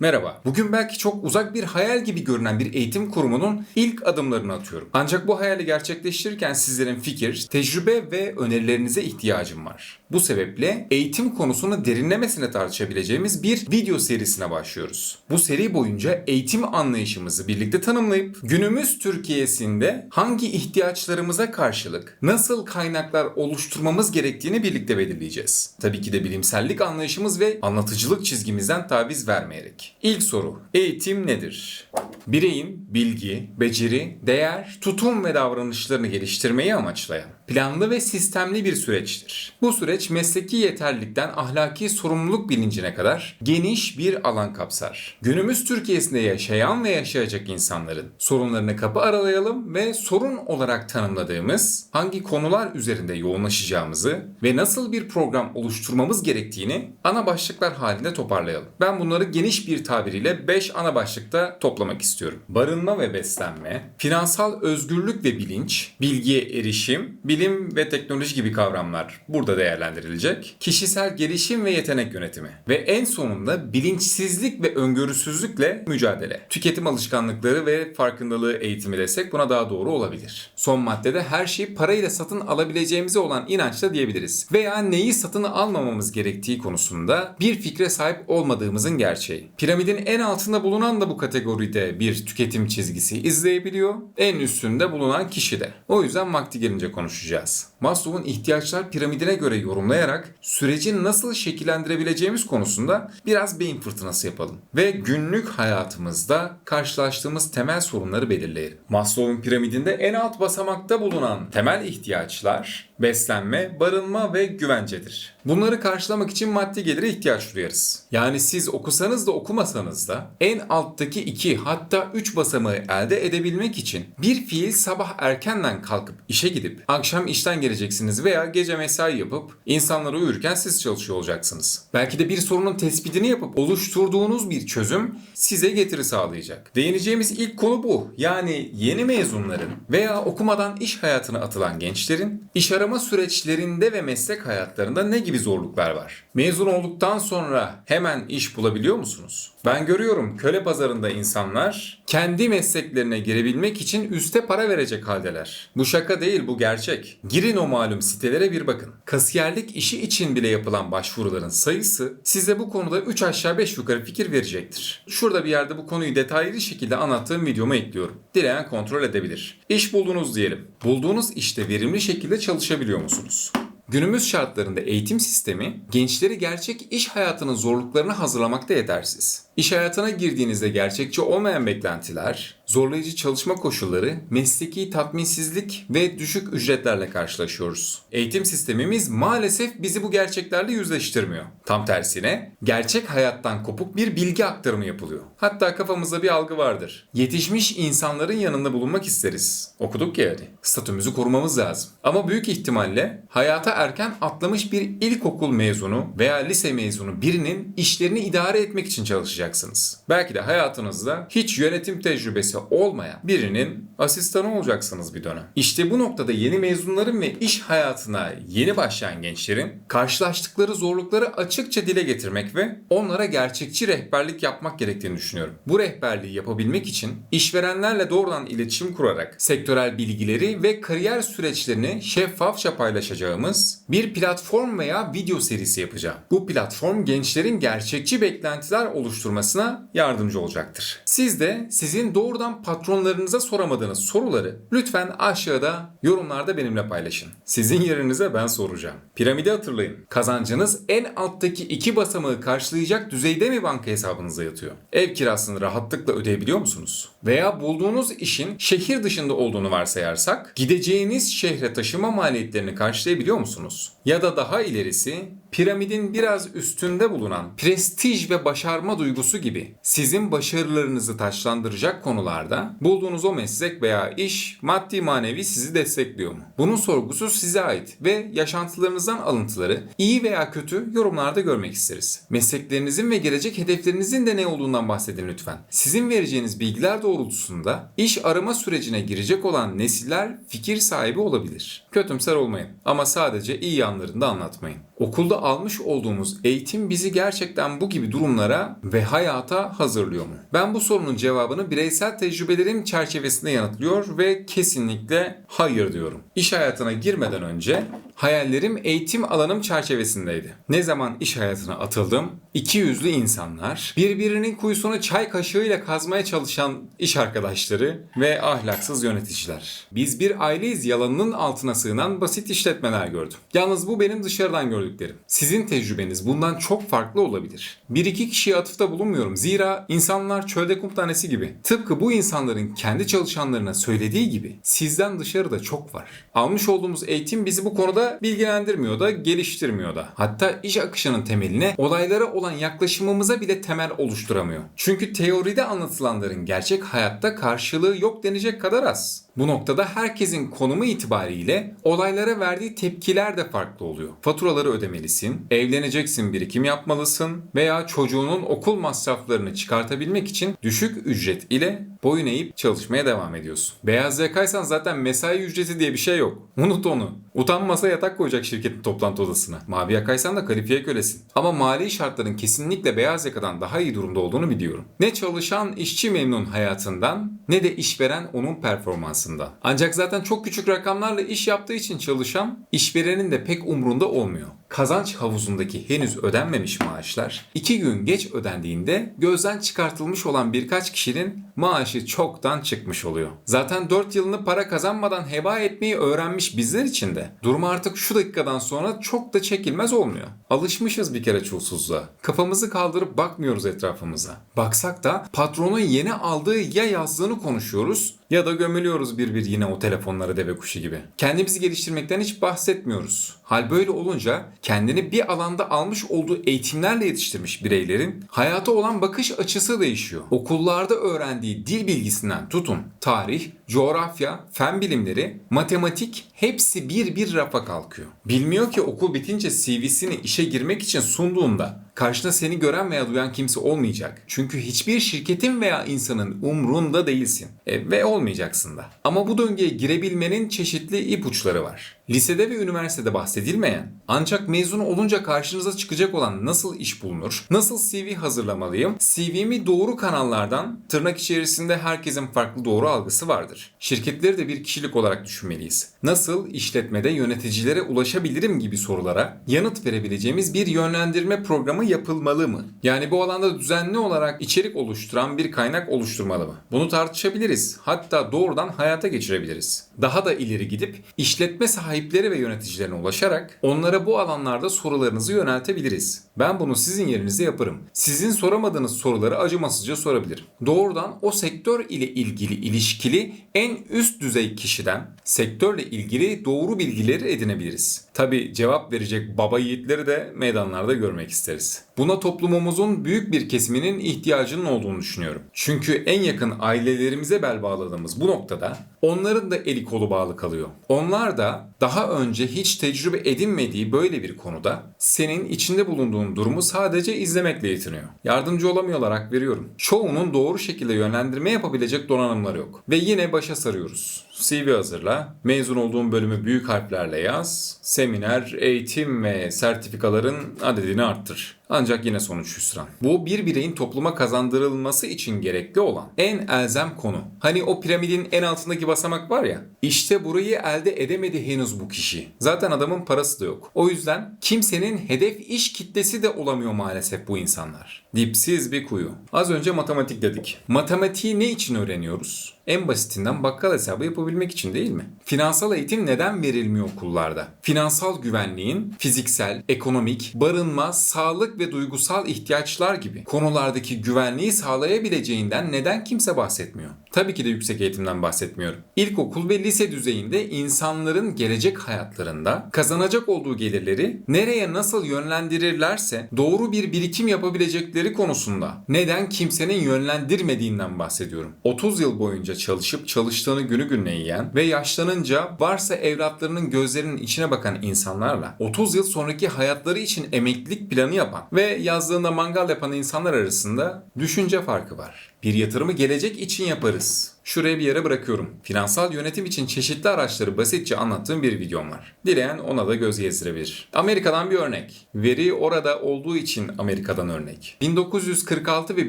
Merhaba. Bugün belki çok uzak bir hayal gibi görünen bir eğitim kurumunun ilk adımlarını atıyorum. Ancak bu hayali gerçekleştirirken sizlerin fikir, tecrübe ve önerilerinize ihtiyacım var. Bu sebeple eğitim konusunu derinlemesine tartışabileceğimiz bir video serisine başlıyoruz. Bu seri boyunca eğitim anlayışımızı birlikte tanımlayıp günümüz Türkiye'sinde hangi ihtiyaçlarımıza karşılık nasıl kaynaklar oluşturmamız gerektiğini birlikte belirleyeceğiz. Tabii ki de bilimsellik anlayışımız ve anlatıcılık çizgimizden taviz vermeyerek. İlk soru. Eğitim nedir? Bireyin bilgi, beceri, değer, tutum ve davranışlarını geliştirmeyi amaçlayan planlı ve sistemli bir süreçtir. Bu süreç mesleki yeterlilikten ahlaki sorumluluk bilincine kadar geniş bir alan kapsar. Günümüz Türkiye'sinde yaşayan ve yaşayacak insanların sorunlarını kapı aralayalım ve sorun olarak tanımladığımız hangi konular üzerinde yoğunlaşacağımızı ve nasıl bir program oluşturmamız gerektiğini ana başlıklar halinde toparlayalım. Ben bunları geniş bir tabiriyle 5 ana başlıkta toplamak istiyorum. Barınma ve beslenme, finansal özgürlük ve bilinç, bilgiye erişim, bilim ve teknoloji gibi kavramlar burada değerlendirilecek. Kişisel gelişim ve yetenek yönetimi ve en sonunda bilinçsizlik ve öngörüsüzlükle mücadele. Tüketim alışkanlıkları ve farkındalığı eğitimi desek buna daha doğru olabilir. Son maddede her şeyi parayla satın alabileceğimize olan inançla diyebiliriz. Veya neyi satın almamamız gerektiği konusunda bir fikre sahip olmadığımızın gerçeği. Piramidin en altında bulunan da bu kategoride bir tüketim çizgisi izleyebiliyor. En üstünde bulunan kişi de. O yüzden vakti gelince konuşacağız. Yes. Maslow'un ihtiyaçlar piramidine göre yorumlayarak süreci nasıl şekillendirebileceğimiz konusunda biraz beyin fırtınası yapalım. Ve günlük hayatımızda karşılaştığımız temel sorunları belirleyelim. Maslow'un piramidinde en alt basamakta bulunan temel ihtiyaçlar beslenme, barınma ve güvencedir. Bunları karşılamak için maddi gelire ihtiyaç duyarız. Yani siz okusanız da okumasanız da en alttaki 2 hatta 3 basamağı elde edebilmek için bir fiil sabah erkenden kalkıp işe gidip akşam işten geleceksiniz veya gece mesai yapıp insanlar uyurken siz çalışıyor olacaksınız. Belki de bir sorunun tespitini yapıp oluşturduğunuz bir çözüm size getiri sağlayacak. Değineceğimiz ilk konu bu. Yani yeni mezunların veya okumadan iş hayatına atılan gençlerin iş arama süreçlerinde ve meslek hayatlarında ne gibi zorluklar var? Mezun olduktan sonra hemen iş bulabiliyor musunuz? Ben görüyorum köle pazarında insanlar kendi mesleklerine girebilmek için üste para verecek haldeler. Bu şaka değil bu gerçek. Girin malum sitelere bir bakın. Kasiyerlik işi için bile yapılan başvuruların sayısı size bu konuda 3 aşağı 5 yukarı fikir verecektir. Şurada bir yerde bu konuyu detaylı şekilde anlattığım videoma ekliyorum. Dileyen kontrol edebilir. İş buldunuz diyelim. Bulduğunuz işte verimli şekilde çalışabiliyor musunuz? Günümüz şartlarında eğitim sistemi gençleri gerçek iş hayatının zorluklarına hazırlamakta yetersiz. İş hayatına girdiğinizde gerçekçi olmayan beklentiler, zorlayıcı çalışma koşulları, mesleki tatminsizlik ve düşük ücretlerle karşılaşıyoruz. Eğitim sistemimiz maalesef bizi bu gerçeklerle yüzleştirmiyor. Tam tersine gerçek hayattan kopuk bir bilgi aktarımı yapılıyor. Hatta kafamızda bir algı vardır. Yetişmiş insanların yanında bulunmak isteriz. Okuduk ya yani. Statümüzü korumamız lazım. Ama büyük ihtimalle hayata erken atlamış bir ilkokul mezunu veya lise mezunu birinin işlerini idare etmek için çalışacaksınız. Belki de hayatınızda hiç yönetim tecrübesi olmayan birinin asistanı olacaksınız bir dönem. İşte bu noktada yeni mezunların ve iş hayatına yeni başlayan gençlerin karşılaştıkları zorlukları açıkça dile getirmek ve onlara gerçekçi rehberlik yapmak gerektiğini düşünüyorum. Bu rehberliği yapabilmek için işverenlerle doğrudan iletişim kurarak sektörel bilgileri ve kariyer süreçlerini şeffafça paylaşacağımız bir platform veya video serisi yapacağım. Bu platform gençlerin gerçekçi beklentiler oluşturmasına yardımcı olacaktır. Siz de sizin doğrudan patronlarınıza soramadığınız soruları lütfen aşağıda yorumlarda benimle paylaşın. Sizin yerinize ben soracağım. Piramidi hatırlayın. Kazancınız en alttaki iki basamağı karşılayacak düzeyde mi banka hesabınıza yatıyor? Ev kirasını rahatlıkla ödeyebiliyor musunuz? Veya bulduğunuz işin şehir dışında olduğunu varsayarsak gideceğiniz şehre taşıma maliyetlerini karşılayabiliyor musunuz? Ya da daha ilerisi piramidin biraz üstünde bulunan prestij ve başarma duygusu gibi sizin başarılarınızı taşlandıracak konularda bulduğunuz o meslek veya iş maddi manevi sizi destekliyor mu? Bunun sorgusu size ait ve yaşantılarınızdan alıntıları iyi veya kötü yorumlarda görmek isteriz. Mesleklerinizin ve gelecek hedeflerinizin de ne olduğundan bahsedin lütfen. Sizin vereceğiniz bilgiler doğrultusunda iş arama sürecine girecek olan nesiller fikir sahibi olabilir. Kötümser olmayın ama sadece iyi anlayın yanlarını da anlatmayın. Okulda almış olduğumuz eğitim bizi gerçekten bu gibi durumlara ve hayata hazırlıyor mu? Ben bu sorunun cevabını bireysel tecrübelerim çerçevesinde yanıtlıyor ve kesinlikle hayır diyorum. İş hayatına girmeden önce hayallerim eğitim alanım çerçevesindeydi. Ne zaman iş hayatına atıldım, iki yüzlü insanlar, birbirinin kuyusunu çay kaşığıyla kazmaya çalışan iş arkadaşları ve ahlaksız yöneticiler. Biz bir aileyiz yalanının altına sığınan basit işletmeler gördüm. Yalnız bu benim dışarıdan gördüklerim. Sizin tecrübeniz bundan çok farklı olabilir. Bir iki kişiye atıfta bulunmuyorum. Zira insanlar çölde kum tanesi gibi. Tıpkı bu insanların kendi çalışanlarına söylediği gibi sizden dışarıda çok var. Almış olduğumuz eğitim bizi bu konuda bilgilendirmiyor da geliştirmiyor da. Hatta iş akışının temeline olaylara olan yaklaşımımıza bile temel oluşturamıyor. Çünkü teoride anlatılanların gerçek hayatta karşılığı yok denecek kadar az. Bu noktada herkesin konumu itibariyle olaylara verdiği tepkiler de farklı oluyor. Faturaları ödemelisin, evleneceksin birikim yapmalısın veya çocuğunun okul masraflarını çıkartabilmek için düşük ücret ile boyun eğip çalışmaya devam ediyorsun. Beyaz yakaysan zaten mesai ücreti diye bir şey yok. Unut onu. Utanmasa yatak koyacak şirketin toplantı odasına. Mavi yakaysan da kalifiye kölesin. Ama mali şartların kesinlikle beyaz yakadan daha iyi durumda olduğunu biliyorum. Ne çalışan işçi memnun hayatından ne de işveren onun performansından. Ancak zaten çok küçük rakamlarla iş yaptığı için çalışan işverenin de pek umrunda olmuyor. Kazanç havuzundaki henüz ödenmemiş maaşlar iki gün geç ödendiğinde gözden çıkartılmış olan birkaç kişinin maaşı çoktan çıkmış oluyor. Zaten 4 yılını para kazanmadan heba etmeyi öğrenmiş bizler için de durum artık şu dakikadan sonra çok da çekilmez olmuyor. Alışmışız bir kere çulsuzluğa. Kafamızı kaldırıp bakmıyoruz etrafımıza. Baksak da patronun yeni aldığı ya yazdığını konuşuyoruz ya da gömülüyoruz bir bir yine o telefonlara deve kuşu gibi. Kendimizi geliştirmekten hiç bahsetmiyoruz. Hal böyle olunca kendini bir alanda almış olduğu eğitimlerle yetiştirmiş bireylerin hayata olan bakış açısı değişiyor. Okullarda öğrendiği dil bilgisinden tutun, tarih, coğrafya, fen bilimleri, matematik hepsi bir bir rafa kalkıyor. Bilmiyor ki okul bitince CV'sini işe girmek için sunduğunda karşına seni gören veya duyan kimse olmayacak. Çünkü hiçbir şirketin veya insanın umrunda değilsin. E, ve olmayacaksın da. Ama bu döngüye girebilmenin çeşitli ipuçları var. Lisede ve üniversitede bahsedilmeyen ancak mezun olunca karşınıza çıkacak olan nasıl iş bulunur, nasıl CV hazırlamalıyım, CV'mi doğru kanallardan tırnak içerisinde herkesin farklı doğru algısı vardır. Şirketleri de bir kişilik olarak düşünmeliyiz. Nasıl işletmede yöneticilere ulaşabilirim gibi sorulara yanıt verebileceğimiz bir yönlendirme programı yapılmalı mı? Yani bu alanda düzenli olarak içerik oluşturan bir kaynak oluşturmalı mı? Bunu tartışabiliriz. Hatta doğrudan hayata geçirebiliriz. Daha da ileri gidip işletme sahipleri ve yöneticilerine ulaşarak onlara bu alanlarda sorularınızı yöneltebiliriz. Ben bunu sizin yerinize yaparım. Sizin soramadığınız soruları acımasızca sorabilirim. Doğrudan o sektör ile ilgili ilişkili en üst düzey kişiden sektörle ilgili doğru bilgileri edinebiliriz. Tabi cevap verecek baba yiğitleri de meydanlarda görmek isteriz. Buna toplumumuzun büyük bir kesiminin ihtiyacının olduğunu düşünüyorum. Çünkü en yakın ailelerimize bel bağladığımız bu noktada onların da eli kolu bağlı kalıyor. Onlar da daha önce hiç tecrübe edinmediği böyle bir konuda senin içinde bulunduğun durumu sadece izlemekle yetiniyor. Yardımcı olamıyorlar hak veriyorum. Çoğunun doğru şekilde yönlendirme yapabilecek donanımları yok. Ve yine başa sarıyoruz. CV hazırla, mezun olduğun bölümü büyük harflerle yaz, seminer, eğitim ve sertifikaların adedini arttır. Ancak yine sonuç hüsran. Bu bir bireyin topluma kazandırılması için gerekli olan en elzem konu. Hani o piramidin en altındaki basamak var ya. İşte burayı elde edemedi henüz bu kişi. Zaten adamın parası da yok. O yüzden kimsenin hedef iş kitlesi de olamıyor maalesef bu insanlar. Dipsiz bir kuyu. Az önce matematik dedik. Matematiği ne için öğreniyoruz? En basitinden bakkal hesabı yapabilmek için değil mi? Finansal eğitim neden verilmiyor okullarda? Finansal güvenliğin fiziksel, ekonomik, barınma, sağlık ve duygusal ihtiyaçlar gibi konulardaki güvenliği sağlayabileceğinden neden kimse bahsetmiyor? Tabii ki de yüksek eğitimden bahsetmiyorum. İlkokul ve lise düzeyinde insanların gelecek hayatlarında kazanacak olduğu gelirleri nereye nasıl yönlendirirlerse doğru bir birikim yapabilecekleri konusunda neden kimsenin yönlendirmediğinden bahsediyorum. 30 yıl boyunca çalışıp çalıştığını günü gününe yiyen ve yaşlanınca varsa evlatlarının gözlerinin içine bakan insanlarla 30 yıl sonraki hayatları için emeklilik planı yapan ve yazlığında mangal yapan insanlar arasında düşünce farkı var. Bir yatırımı gelecek için yaparız. şuraya bir yere bırakıyorum. Finansal yönetim için çeşitli araçları basitçe anlattığım bir videom var. Dileyen ona da göz gezdirebilir. Amerika'dan bir örnek. Veri orada olduğu için Amerika'dan örnek. 1946 ve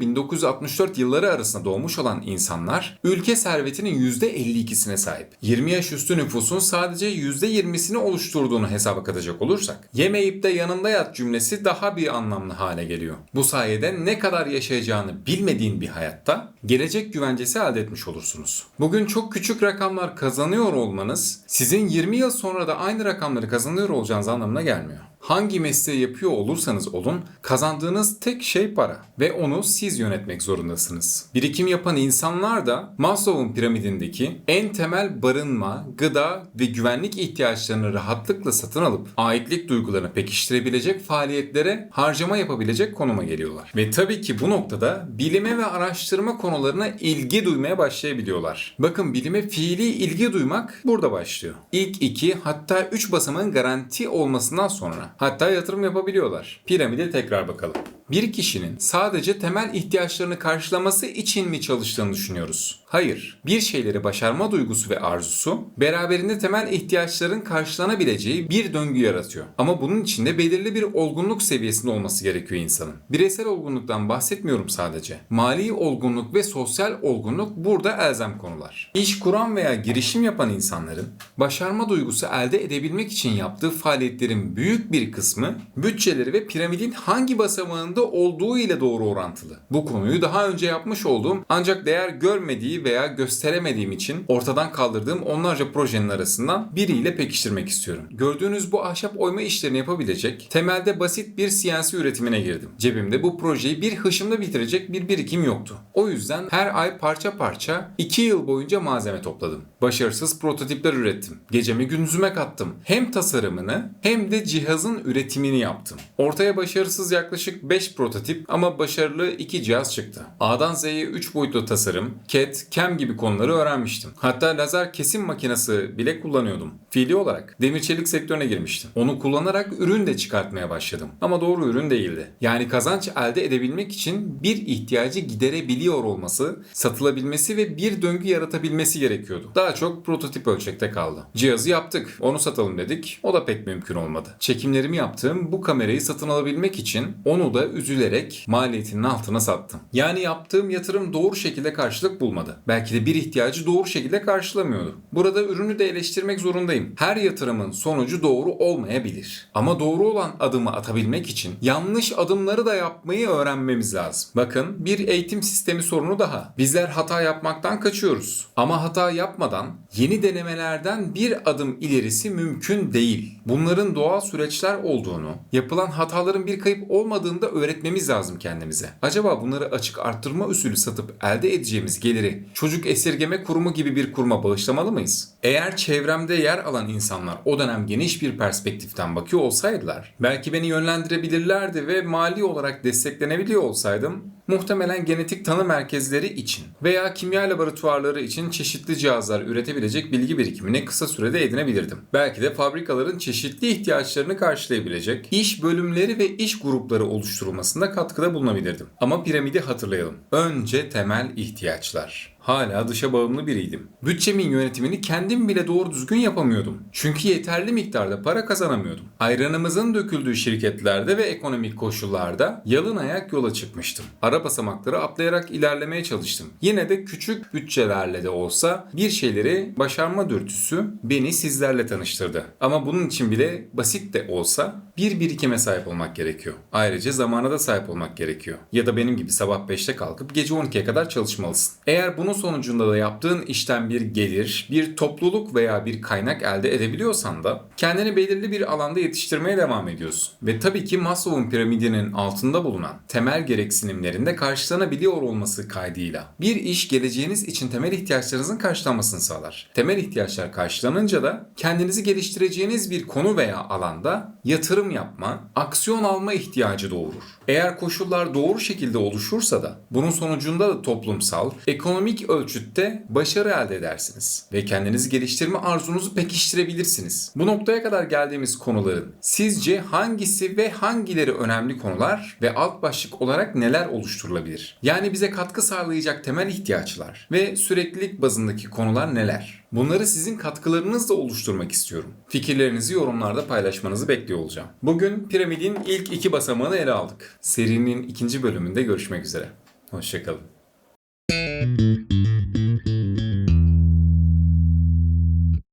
1964 yılları arasında doğmuş olan insanlar ülke servetinin %52'sine sahip. 20 yaş üstü nüfusun sadece %20'sini oluşturduğunu hesaba katacak olursak, yemeyip de yanında yat cümlesi daha bir anlamlı hale geliyor. Bu sayede ne kadar yaşayacağını bilmediğin bir hayatta gelecek güvencesi elde etmiş olursunuz. Bugün çok küçük rakamlar kazanıyor olmanız sizin 20 yıl sonra da aynı rakamları kazanıyor olacağınız anlamına gelmiyor. Hangi mesleği yapıyor olursanız olun kazandığınız tek şey para ve onu siz yönetmek zorundasınız. Birikim yapan insanlar da Maslow'un piramidindeki en temel barınma, gıda ve güvenlik ihtiyaçlarını rahatlıkla satın alıp aitlik duygularını pekiştirebilecek faaliyetlere harcama yapabilecek konuma geliyorlar. Ve tabii ki bu noktada bilime ve araştırma konularına ilgi duymaya başlayabiliyorlar. Bakın bilime fiili ilgi duymak burada başlıyor. İlk iki hatta üç basamağın garanti olmasından sonra hatta yatırım yapabiliyorlar. Piramide tekrar bakalım. Bir kişinin sadece temel ihtiyaçlarını karşılaması için mi çalıştığını düşünüyoruz? Hayır. Bir şeyleri başarma duygusu ve arzusu beraberinde temel ihtiyaçların karşılanabileceği bir döngü yaratıyor. Ama bunun içinde belirli bir olgunluk seviyesinde olması gerekiyor insanın. Bireysel olgunluktan bahsetmiyorum sadece. Mali olgunluk ve sosyal olgunluk burada elzem konular. İş kuran veya girişim yapan insanların başarma duygusu elde edebilmek için yaptığı faaliyetlerin büyük bir kısmı bütçeleri ve piramidin hangi basamağında olduğu ile doğru orantılı. Bu konuyu daha önce yapmış olduğum ancak değer görmediği veya gösteremediğim için ortadan kaldırdığım onlarca projenin arasından biriyle pekiştirmek istiyorum. Gördüğünüz bu ahşap oyma işlerini yapabilecek temelde basit bir CNC üretimine girdim. Cebimde bu projeyi bir hışımda bitirecek bir birikim yoktu. O yüzden her ay parça parça 2 yıl boyunca malzeme topladım. Başarısız prototipler ürettim. Gecemi gündüzüme kattım. Hem tasarımını hem de cihazın üretimini yaptım. Ortaya başarısız yaklaşık 5 prototip ama başarılı 2 cihaz çıktı. A'dan Z'ye 3 boyutlu tasarım, CAD, CAM gibi konuları öğrenmiştim. Hatta lazer kesim makinesi bile kullanıyordum. Fiili olarak demir çelik sektörüne girmiştim. Onu kullanarak ürün de çıkartmaya başladım. Ama doğru ürün değildi. Yani kazanç elde edebilmek için bir ihtiyacı giderebiliyor olması, satılabilmesi ve bir döngü yaratabilmesi gerekiyordu. Daha çok prototip ölçekte kaldı. Cihazı yaptık. Onu satalım dedik. O da pek mümkün olmadı. Çekimlerimi yaptığım bu kamerayı satın alabilmek için onu da üzülerek maliyetinin altına sattım. Yani yaptığım yatırım doğru şekilde karşılık bulmadı. Belki de bir ihtiyacı doğru şekilde karşılamıyordu. Burada ürünü de eleştirmek zorundayım. Her yatırımın sonucu doğru olmayabilir. Ama doğru olan adımı atabilmek için yanlış adımları da yapmayı öğrenmemiz lazım. Bakın bir eğitim sistemi sorunu daha. Bizler hata yapmaktan kaçıyoruz. Ama hata yapmadan yeni denemelerden bir adım ilerisi mümkün değil. Bunların doğal süreçler olduğunu, yapılan hataların bir kayıp olmadığını da öğretmemiz lazım kendimize. Acaba bunları açık arttırma usulü satıp elde edeceğimiz geliri çocuk esirgeme kurumu gibi bir kuruma bağışlamalı mıyız? Eğer çevremde yer alan insanlar o dönem geniş bir perspektiften bakıyor olsaydılar, belki beni yönlendirebilirlerdi ve mali olarak desteklenebiliyor olsaydım muhtemelen genetik tanı merkezleri için veya kimya laboratuvarları için çeşitli cihazlar üretebilecek bilgi birikimini kısa sürede edinebilirdim. Belki de fabrikaların çeşitli ihtiyaçlarını karşılayabilecek iş bölümleri ve iş grupları oluşturulmasında katkıda bulunabilirdim. Ama piramidi hatırlayalım. Önce temel ihtiyaçlar. Hala dışa bağımlı biriydim. Bütçemin yönetimini kendim bile doğru düzgün yapamıyordum. Çünkü yeterli miktarda para kazanamıyordum. Ayranımızın döküldüğü şirketlerde ve ekonomik koşullarda yalın ayak yola çıkmıştım. Ara basamakları atlayarak ilerlemeye çalıştım. Yine de küçük bütçelerle de olsa bir şeyleri başarma dürtüsü beni sizlerle tanıştırdı. Ama bunun için bile basit de olsa bir birikime sahip olmak gerekiyor. Ayrıca zamana da sahip olmak gerekiyor. Ya da benim gibi sabah 5'te kalkıp gece 12'ye kadar çalışmalısın. Eğer bunun sonucunda da yaptığın işten bir gelir, bir topluluk veya bir kaynak elde edebiliyorsan da kendini belirli bir alanda yetiştirmeye devam ediyorsun. Ve tabii ki Maslow'un piramidinin altında bulunan temel gereksinimlerinde karşılanabiliyor olması kaydıyla bir iş geleceğiniz için temel ihtiyaçlarınızın karşılanmasını sağlar. Temel ihtiyaçlar karşılanınca da kendinizi geliştireceğiniz bir konu veya alanda yatırım yapma, aksiyon alma ihtiyacı doğurur. Eğer koşullar doğru şekilde oluşursa da bunun sonucunda da toplumsal, ekonomik ilk ölçütte başarı elde edersiniz ve kendinizi geliştirme arzunuzu pekiştirebilirsiniz. Bu noktaya kadar geldiğimiz konuların sizce hangisi ve hangileri önemli konular ve alt başlık olarak neler oluşturulabilir? Yani bize katkı sağlayacak temel ihtiyaçlar ve süreklilik bazındaki konular neler? Bunları sizin katkılarınızla oluşturmak istiyorum. Fikirlerinizi yorumlarda paylaşmanızı bekliyor olacağım. Bugün piramidin ilk iki basamağını ele aldık. Serinin ikinci bölümünde görüşmek üzere. Hoşçakalın. Mm-hmm.